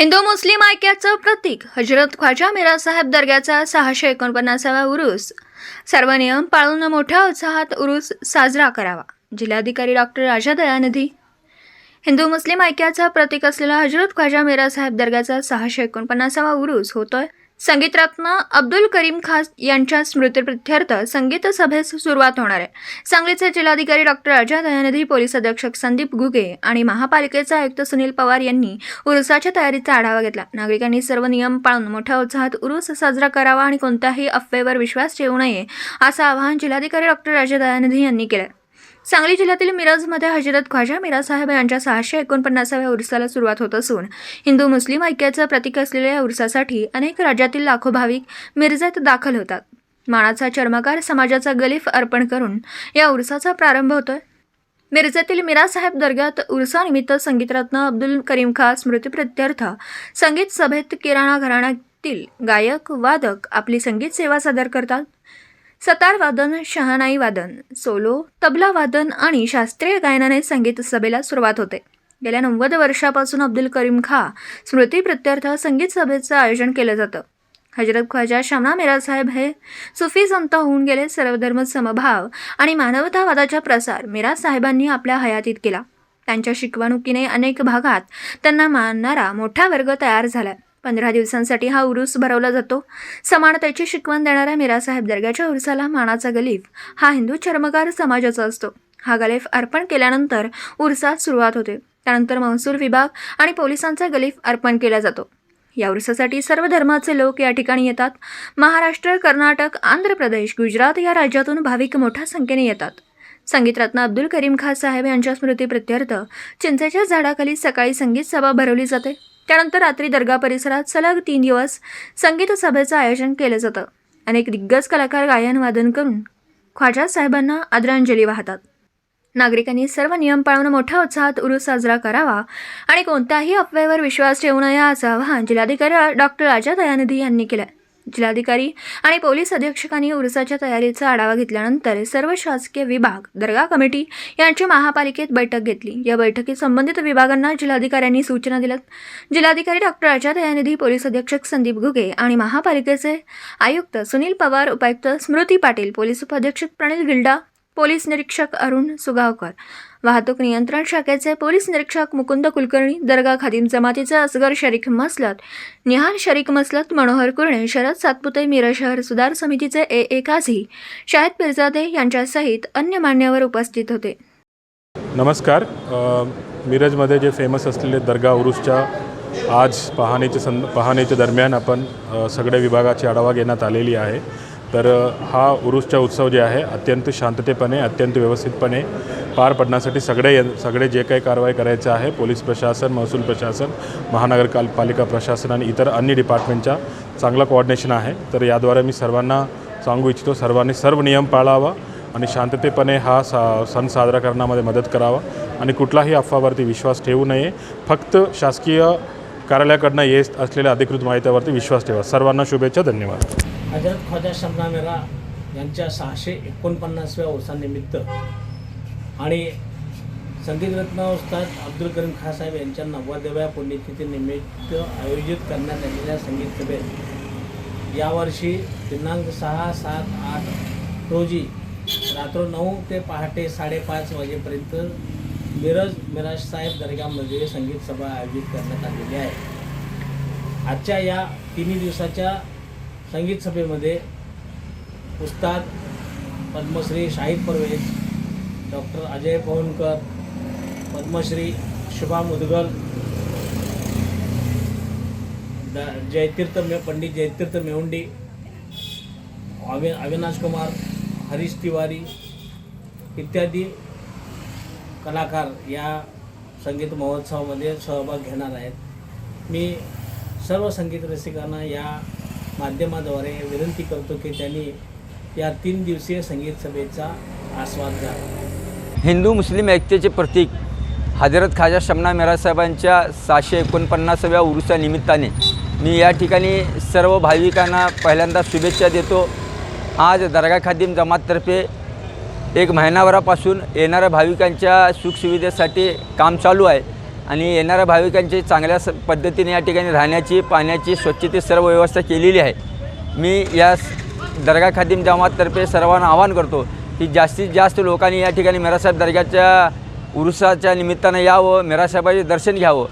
हिंदू मुस्लिम ऐक्याचं प्रतीक हजरत ख्वाजा मिरासाहेब दर्ग्याचा सहाशे एकोणपन्नासावा उरूस. सर्व नियम पाळून मोठ्या उत्साहात उरूस साजरा करावा जिल्हाधिकारी डॉक्टर राजा दयानिधी. हिंदू मुस्लिम ऐक्याचं प्रतीक असलेला हजरत ख्वाजा मिरासाहेब दर्ग्याचा सहाशे एकोणपन्नासावा उरूस होतोय. संगीतरत्न अब्दुल करीम खास यांच्या स्मृतिप्रित्यर्थ संगीत सभेस सुरुवात होणार आहे. सांगलीचे जिल्हाधिकारी डॉक्टर अजय दयानिधी पोलीस अधीक्षक संदीप घुगे आणि महापालिकेचे आयुक्त सुनील पवार यांनी उरुसाच्या तयारीचा आढावा घेतला. नागरिकांनी सर्व नियम पाळून मोठ्या उत्साहात उरुस साजरा करावा आणि कोणत्याही अफवेवर विश्वास ठेवू नये असं आवाहन जिल्हाधिकारी डॉक्टर अजय दयानिधी यांनी केलं सांगली जिल्ह्यातील मिरजमध्ये हजरत ख्वाजा मिरासाहेब यांच्या सहाशे एकोणपन्नासाव्या उरसाला सुरुवात होत असून हिंदू मुस्लिम ऐक्याचं प्रतीक असलेल्या या उरसासाठी अनेक राज्यातील लाखो भाविक मिरजेत दाखल होतात. मानाचा चर्मकार समाजाचा गलीफ अर्पण करून या उरसाचा प्रारंभ होतोय. मिरजेतील मिरासाहेब दर्ग्यात उरसानिमित्त संगीतरत्न अब्दुल करीम खान स्मृतीप्रत्यर्थ संगीत सभेत किराणा घराण्यातील गायक वादक आपली संगीत सेवा सादर करतात. सतार वादन शहानाई वादन सोलो तबला वादन आणि शास्त्रीय गायनाने संगीत सभेला सुरुवात होते. गेल्या नव्वद वर्षापासून अब्दुल करीम खा स्मृती प्रत्यर्थ संगीत सभेचं आयोजन केलं जातं. हजरत ख्वाजा शामना मिरासाहेब हे सुफी संत होऊन गेले सर्वधर्म समभाव आणि मानवतावादाचा प्रसार मिरा साहेबांनी आपल्या हयातीत केला. त्यांच्या शिकवणुकीने अनेक भागात त्यांना मानणारा मोठा वर्ग तयार झाला. पंधरा दिवसांसाठी हा उरूस भरवला जातो. समानतेची शिकवण देणाऱ्या मीरासाहेब दर्ग्याच्या उरसाला मानाचा गलीफ. हा हिंदू चर्मकार समाजाचा असतो. हा गलीफ अर्पण केल्यानंतर उरसात सुरुवात होते. त्यानंतर महसूल विभाग आणि पोलिसांचा गलीफ अर्पण केला जातो. या उरसासाठी सर्व धर्माचे लोक या ठिकाणी येतात. महाराष्ट्र कर्नाटक आंध्र प्रदेश गुजरात या राज्यातून भाविक मोठ्या संख्येने येतात. संगीतरत्न अब्दुल करीम खान साहेब यांच्या स्मृतीप्रित्यर्थ चिंचेच्या झाडाखाली सकाळी संगीत सभा भरवली जाते. त्यानंतर रात्री दर्गा परिसरात सलग तीन दिवस संगीत सभेचं आयोजन केलं जातं. अनेक दिग्गज कलाकार गायन वादन करून ख्वाजा साहेबांना आदरांजली वाहतात. नागरिकांनी सर्व नियम पाळून मोठ्या उत्साहात उरूस साजरा करावा आणि कोणत्याही अफवेवर विश्वास ठेवू नये असं आवाहन जिल्हाधिकारी डॉक्टर राजा दयानिधी यांनी केलं जिल्हाधिकारी आणि पोलीस अधीक्षकांनी उरुसाच्या तयारीचा आढावा घेतल्यानंतर सर्व शासकीय विभाग दर्गा कमिटी यांची महापालिकेत बैठक घेतली. या बैठकीत संबंधित विभागांना जिल्हाधिकाऱ्यांनी सूचना दिल्यात. जिल्हाधिकारी डॉक्टर अजय दयानिधी पोलीस अधीक्षक संदीप घुगे आणि महापालिकेचे आयुक्त सुनील पवार उपायुक्त स्मृती पाटील पोलीस उपाधीक्षक प्रणिल गिल्डा पोलीस निरीक्षक अरुण सुगावकर. वाहतूक नियंत्रण शाखेचे पोलीस निरीक्षक मुकुंद कुलकर्णी दर्गा खादिम जमातीचे असगर शरीक मसलत निहाल शरीक मसलत मनोहर कुर्णे शरद सातपुते मिरज शहर सुधार समितीचे ए ए काझी शाहिद पिरजादे यांच्यासहित अन्य मान्यवर उपस्थित होते. नमस्कार. मिरजमध्ये जे फेमस असलेले दर्गा उरुसच्या आज पाहणीच्या सं पाहणीच्या दरम्यान आपण सगळ्या विभागाची आढावा घेण्यात आलेली आहे. तर हा उरुसचा उत्सव जे आहे अत्यंत शांततेपणे अत्यंत व्यवस्थितपणे पार पडण्यासाठी सगळे सगळे जे काही कारवाई करायचं आहे पोलीस प्रशासन महसूल प्रशासन महानगरपालिका प्रशासन आणि इतर अन्य डिपार्टमेंटच्या चांगलं कोऑर्डिनेशन आहे. तर याद्वारे मी सर्वांना सांगू इच्छितो सर्वांनी सर्व नियम पाळावा आणि शांततेपणे हा सा सण साजरा करण्यामध्ये मदत करावा आणि कुठलाही अफवावरती विश्वास ठेवू नये. फक्त शासकीय कार्यालयाकडनं येत असलेल्या अधिकृत माहितीवरती विश्वास ठेवा. सर्वांना शुभेच्छा धन्यवाद. हजरत ख्वाजा शमनामेरा यांच्या सहाशे एकोणपन्नासव्या वर्षानिमित्त आणि संगीतरत्न उस्ताद अब्दुल करीम खासाहेब यांच्या नव्वदव्या पुण्यतिथीनिमित्त आयोजित करण्यात आलेल्या संगीत सभेत यावर्षी दिनांक सहा सात आठ रोजी रात्र नऊ ते पहाटे साडेपाच वाजेपर्यंत मिरज मिराज साहेब दर्गामध्ये संगीत सभा आयोजित करण्यात आलेली आहे. आजच्या या तिन्ही दिवसाच्या संगीत सभेमध्ये उस्ताद पद्मश्री शाहिद परवेज डॉक्टर अजय पवनकर पद्मश्री शुभा मुदगल द जयतीर्थ मे पंडित जयतीर्थ मेहुंडी अवि अविनाश कुमार हरीश तिवारी इत्यादी कलाकार या संगीत महोत्सवामध्ये सहभाग घेणार आहेत. मी सर्व संगीत रसिकांना या माध्यमाद्वारे विनंती करतो की त्यांनी या तीन दिवसीय संगीत सभेचा आस्वाद घ्या. हिंदू मुस्लिम ऐक्याचे प्रतीक हजरत खाजा शमना मेरासाहेबांच्या सहाशे एकोणपन्नासाव्या उरुसानिमित्ताने मी या ठिकाणी सर्व भाविकांना पहिल्यांदा शुभेच्छा देतो. आज दर्गा खादिम जमाततर्फे एक महिनाभरापासून येणाऱ्या भाविकांच्या सुखसुविधेसाठी काम चालू आहे. आणि येणाऱ्या भाविकांची चांगल्या स पद्धतीने या ठिकाणी राहण्याची पाण्याची स्वच्छते सर्व व्यवस्था केलेली आहे. मी या दर्गा खादिम जमाततर्फे सर्वांना आवाहन करतो की जास्तीत जास्त लोकांनी या ठिकाणी मेरासाहेब दर्ग्याच्या उरुसाच्या निमित्तानं यावं मेरासाहेबाचे दर्शन घ्यावं.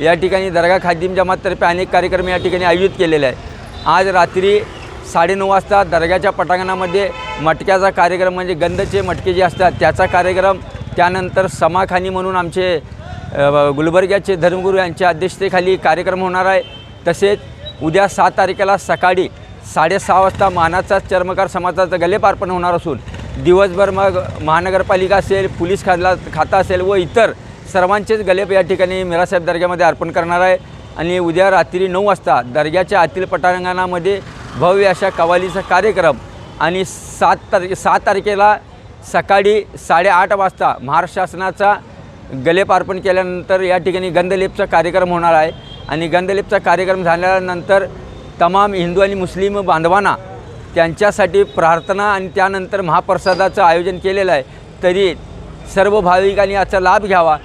या ठिकाणी दर्गा खादिम जमाततर्फे अनेक कार्यक्रम या ठिकाणी आयोजित केलेले आहे आज रात्री साडेनऊ वाजता दर्ग्याच्या पटांगणामध्ये मटक्याचा कार्यक्रम म्हणजे गंधचे मटके जे असतात त्याचा कार्यक्रम. त्यानंतर समाखानी म्हणून आमचे गुलबर्ग्याचे धर्मगुरू यांच्या अध्यक्षतेखाली कार्यक्रम होणार आहे. तसेच उद्या सात तारखेला सकाळी साडेसहा वाजता मानाचा चर्मकार समाजाचं गलेपार्पण होणार असून दिवसभर मग महानगरपालिका असेल पोलीस खाला खाता असेल व इतर सर्वांचेच गलेप या ठिकाणी मिरासाहेब दर्ग्यामध्ये अर्पण करणार आहे. आणि उद्या रात्री नऊ वाजता दर्ग्याच्या आतील पटांगणामध्ये भव्य अशा कवालीचा कार्यक्रम आणि सात तारखे सात तारखेला सकाळी साडेआठ वाजता महाराष्ट्र शासनाचा गलेप अर्पण केल्यानंतर या ठिकाणी गंधलेपचा कार्यक्रम होणार आहे. आणि गंधलेपचा कार्यक्रम झाल्यानंतर तमाम हिंदू आणि मुस्लिम बांधवांना त्यांच्यासाठी प्रार्थना आणि त्यानंतर महाप्रसादाचं आयोजन केलेलं आहे. तरी सर्व भाविकांनी याचा लाभ घ्यावा.